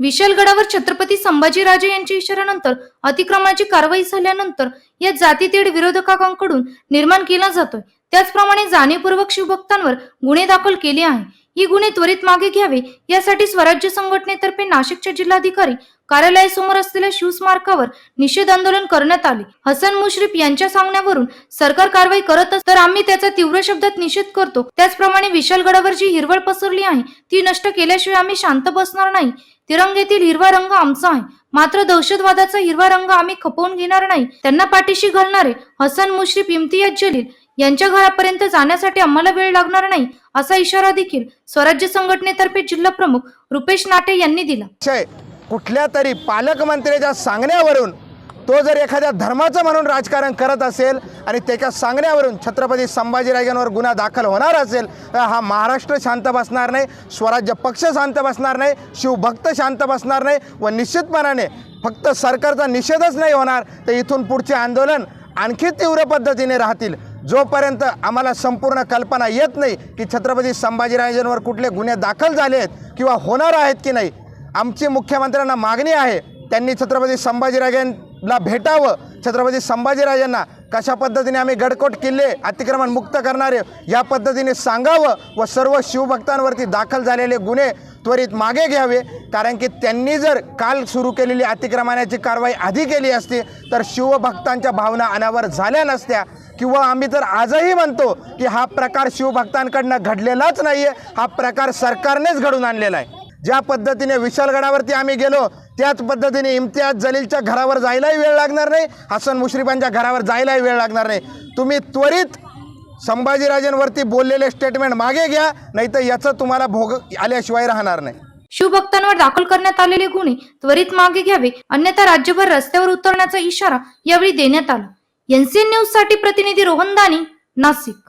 विशालगडावर छत्रपती संभाजीराजे यांच्या इशाऱ्यानंतर अतिक्रमणाची कारवाई झाल्यानंतर या जातीतीड विरोधकांकडून निर्माण केला जातोय. त्याचप्रमाणे जाणीवपूर्वक शिवभक्तांवर गुन्हे दाखल केले आहे. ही गुन्हे त्वरित मागे घ्यावे यासाठी स्वराज्य संघटनेतर्फे नाशिकच्या जिल्हाधिकारी कार्यालयासमोर असलेल्या शिवस्मारकावर निषेध आंदोलन करण्यात आले. हसन मुश्रीफ यांच्या सांगण्यावरून सरकार कारवाई करत तर आम्ही त्याचा तीव्र शब्दात निषेध करतो. त्याचप्रमाणे विशालगडावर जी हिरवळ पसरली आहे ती नष्ट केल्याशिवाय आम्ही शांत बसणार नाही. तिरंगेतील हिरवा रंग आमचा आहे. मात्र दहशतवादाचा हिरवा रंग आम्ही खपवून घेणार नाही. त्यांना पाठीशी घालणारे हसन मुश्रीफ इम्तियाज जलील यांच्या घरापर्यंत जाण्यासाठी आम्हाला वेळ लागणार नाही असा इशारा देखील स्वराज्य संघटनेतर्फे जिल्हा प्रमुख रुपेश नाटे यांनी दिला. कुठल्या तरी पालकमंत्र्याच्या सांगण्यावरून तो जर एखाद्या धर्माचं म्हणून राजकारण करत असेल आणि त्याच्या सांगण्यावरून छत्रपती संभाजीराजांवर गुन्हा दाखल होणार असेल तर हा महाराष्ट्र शांत बसणार नाही स्वराज्य पक्ष शांत बसणार नाही शिवभक्त शांत बसणार नाही व निश्चितपणाने फक्त सरकारचा निषेधच नाही होणार तर इथून पुढचे आंदोलन आणखी तीव्र पद्धतीने राहतील. जोपर्यंत आम्हाला संपूर्ण कल्पना येत नाही की छत्रपती संभाजीराजांवर कुठले गुन्हे दाखल झाले आहेत किंवा होणार आहेत की नाही आमची मुख्यमंत्र्यांना मागणी आहे त्यांनी छत्रपती ला भेटावं. छत्रपती संभाजीराजांना कशा पद्धतीने आम्ही गडकोट किल्ले अतिक्रमण मुक्त करणारे या पद्धतीने सांगावं व सर्व शिवभक्तांवरती दाखल झालेले गुन्हे त्वरित मागे घ्यावे. कारण की त्यांनी जर काल सुरू केलेली अतिक्रमणाची कारवाई आधी केली असती तर शिवभक्तांच्या भावना अनावर झाल्या नसत्या. किंवा आम्ही तर आजही म्हणतो की हा प्रकार शिवभक्तांकडनं घडलेलाच नाही आहे हा प्रकार सरकारनेच घडून आणलेला आहे. ज्या पद्धतीने विशालगडावरती आम्ही गेलो त्याच पद्धतीने इम्तियाज जलीलच्या घरावर जायलाही वेळ लागणार नाही हसन मुश्रीफांच्या घरावर जायलाही वेळ लागणार नाही. तुम्ही त्वरित संभाजीराजेंवरती बोललेले स्टेटमेंट मागे घ्या नाही तर याचं तुम्हाला भोग आल्याशिवाय राहणार नाही. शिवभक्तांवर दाखल करण्यात आलेले गुन्हे त्वरित मागे घ्यावे अन्यथा राज्यभर रस्त्यावर उतरण्याचा इशारा यावेळी देण्यात आला. एनसीएन न्यूजसाठी प्रतिनिधी रोहन दानी नाशिक.